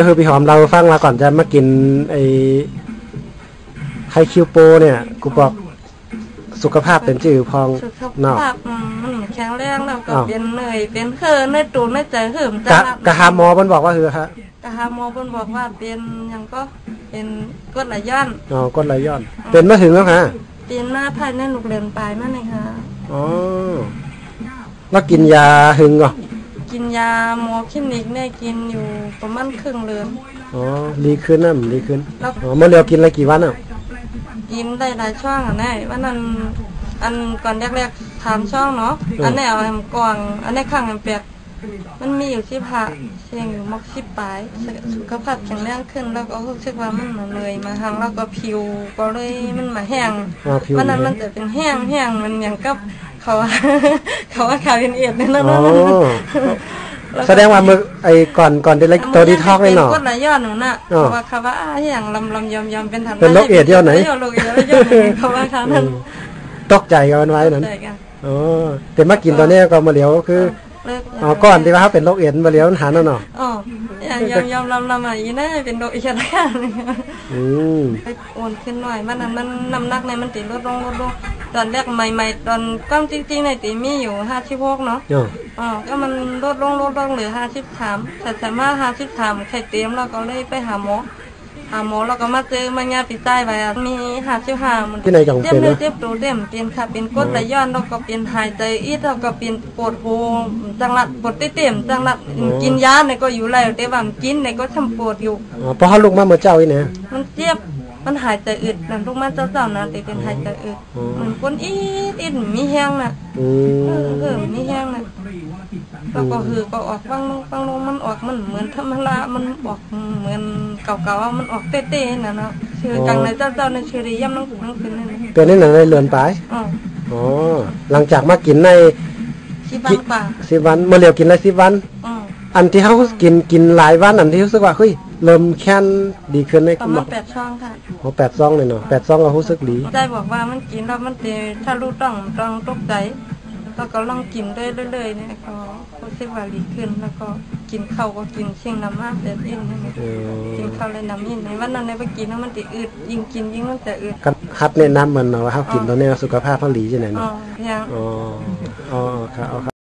ก็คือพี่หอมเราฟังมาก่อนจะมากินไอ้ไฮคิวโปเนี่ย กูบอกสุขภาพเป็นจื่อพองสุขเนาะภาพอืมมันแข็งแรงแล้วก็อ้าวเป็นเหนื่อยเป็นเคือในตูนในใจเหิมกะจังกะหาหมอมันบอกว่าคือฮะกะหาหมอเพิ่นบอกว่าเป็นหยังก็เป็นกรดไหลย้อนอ๋อก้นไหลย้อน เป็นมาถึงแล้วฮะเป็นมาภายในลูกเรือนปลายมาเลยค่ะอ๋อแล้วกินยาหึงก่อ กินยาหมอคลินิกเนี่ยกินอยู่ประมาณครึ่งเดือน อ๋อดีขึ้นนะดีขึ้นแล้วอ๋อเมื่อเร็วกินอะไรกี่วันอะกินได้หลายช่องอะแน่ว่านั้นอันก่อนแรกๆถามช่องเนาะอันนี้เอาแหมกวางอันนี้ข้างแหมเปียกมันมีอยู่ที่ผาเชียงอยู่มอกสิบปลายสุขภาพแข็งแรงขึ้น แล้วก็รู้สึกว่ามันเหมือนเลยมาทางแล้วก็ผิวก็เลยมันมาแห้งอ๋อผิววันนั้นมันจะเป็นแห้งแห้งมันอย่างกับ เขาว่าเขาว่าขาวเป็นเอ็ดนั่นนั่นอ๋อนั่นแสดงว่ามือไอ้ก่อนก่อนได้เล็กตัวดีท็อกเลยเนาะป็นกดไหลย้อนหนูน่ะอ๋อเขาว่าเขาว่าอ่าอย่างลำลำยำยำเป็นถังเป็นโรคเอดส์ย้อนไหนโรคเอดส์ย้อนไหนเขาว่าเขานั่นตกใจกันไว้นั้นใช่กันอ๋อแต่มากินตัวเนี้ยก็มาเหลียวคือเลิกอ๋อก่อนที่ว่าเขาเป็นโรคเอดส์มาเหลียวหาเนาะเนาะอ๋ออย่างยำยำลำลำอะอีน่าเป็นโรคเอดส์แล้วกันอืมไปโอนขึ้นหน่อยมันนั้นมันน้ำหนักในมันติดลดลงลดลง ตอนแรกใหม่ๆ ตอนก้ามจริงๆในติมีอยู่ห้าสิบหกเนาะเนาะอ๋อก็มันลดลงลดลงเหลือห้าสิบสามแต่สามารถห้าสิบสามไข่เต็มเราก็เลยไปหาหมอหาหมอเราก็มาเจอมายาปิดใต้ไปอะมีห้าสิบห้ามันที่ไหนจังเจ็บเป็นเนื้อเนาะเจ็บตัวเต็มเป็นค่ะเป็นกรดไหลย้อนแล้วก็เป็นหายใจอีดแล้วก็เป็นปวดหัวจังหลัดปวดเต็มจังหลัดกินยาเนี่ยก็อยู่แล้วแต่ว่ามันกินเนี่ยก็ทำปวดอยู่อ๋อเพราะเขาลุกมาเมื่อเจ้าอีเนี่ยมันเจ็บ มันหายใจอึดนั่นลูกมาเจ้าๆนะแต่เป็นหายใจอึดอ๋อเหมือนคนอีดอีดมีแห้งน่ะอืเออมเออมีแห้งน่ะแล้วก็คือก็ออกบางลงบางลงมันออกมันเหมือนธรรมดามันออกเหมือนเก่าๆอะมันออกเต้ๆน่ะเนาะชื่อจังในเจ้าๆในชื่อได้ย่ำน้องน้องขึ้นนั่นน่ะเป็นนี่หนังในเรือนปลายอ๋ออ๋อหลังจากมากินในที่บ้านป่าสิบวันเมื่อเร็วกินอะไรสิบวันอ๋ออันที่เขากินกินหลายวันอันที่รู้สึกว่าเฮ้ย เริ่มแค้นดีขึ้นในประมาณแปดช่องค่ะโอ้แปดซองเลยเนาะแปดซองก็รู้สึกดีได้บอกว่ามันกินแล้วมันเตถ้ารู้ต้องต้องตกใจแล้วก็ลองกินเรื่อยๆเนี่ยก็รู้สึกว่าดีขึ้นแล้วก็กินข้าวก็กินเชียงน้ำมากแต่เองนี่นเออกินข้าวเลยน้ำยินในวันนั้นในไปกินแล้วมันติอืดยิ่งกินยิ่งมันจะอืดกันฮัดแนะนำมันเนาะว่าเขากินตัวเนี้ยสุขภาพเขาดีจังไหนอ๋อเนาะยังอ๋ออ๋อครับเอาครับ